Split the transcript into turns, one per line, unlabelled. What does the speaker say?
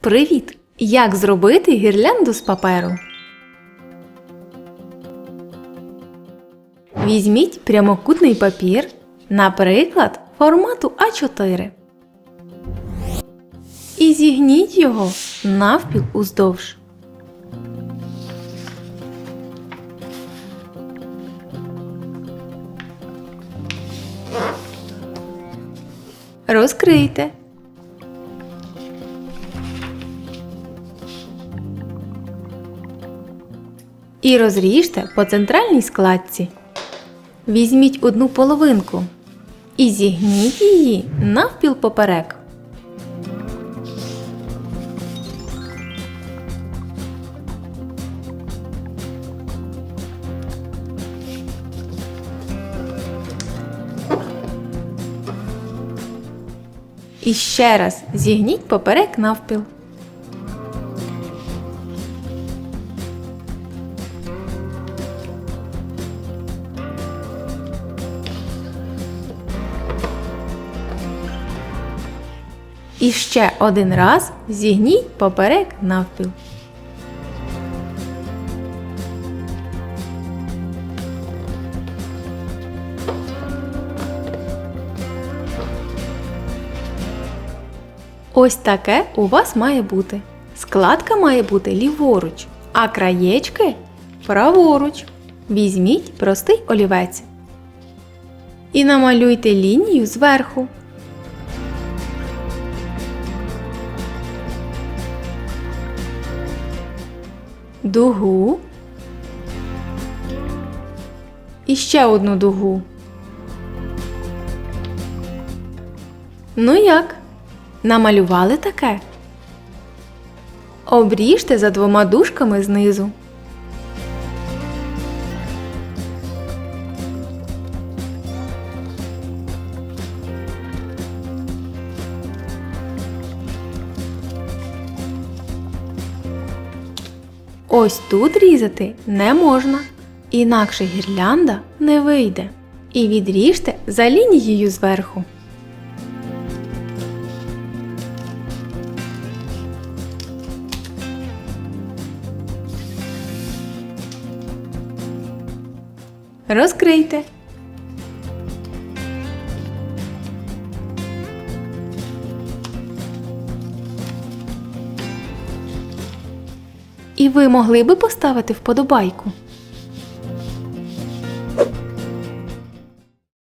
Привіт! Як зробити гірлянду з паперу? Візьміть прямокутний папір, наприклад, формату А4. І зігніть його навпіл уздовж. Розкрийте. І розріжте по центральній складці. Візьміть одну половинку і зігніть її навпіл поперек. І ще раз зігніть поперек навпіл. І ще один раз зігніть поперек навпіл. Ось таке у вас має бути. Складка має бути ліворуч, а краєчки праворуч. Візьміть простий олівець. І намалюйте лінію зверху. Дугу і ще одну дугу. Ну як? Намалювали таке? Обріжте за двома дужками знизу. Ось тут різати не можна, інакше гірлянда не вийде. І відріжте за лінією зверху. Розкрийте. І ви могли би поставити вподобайку.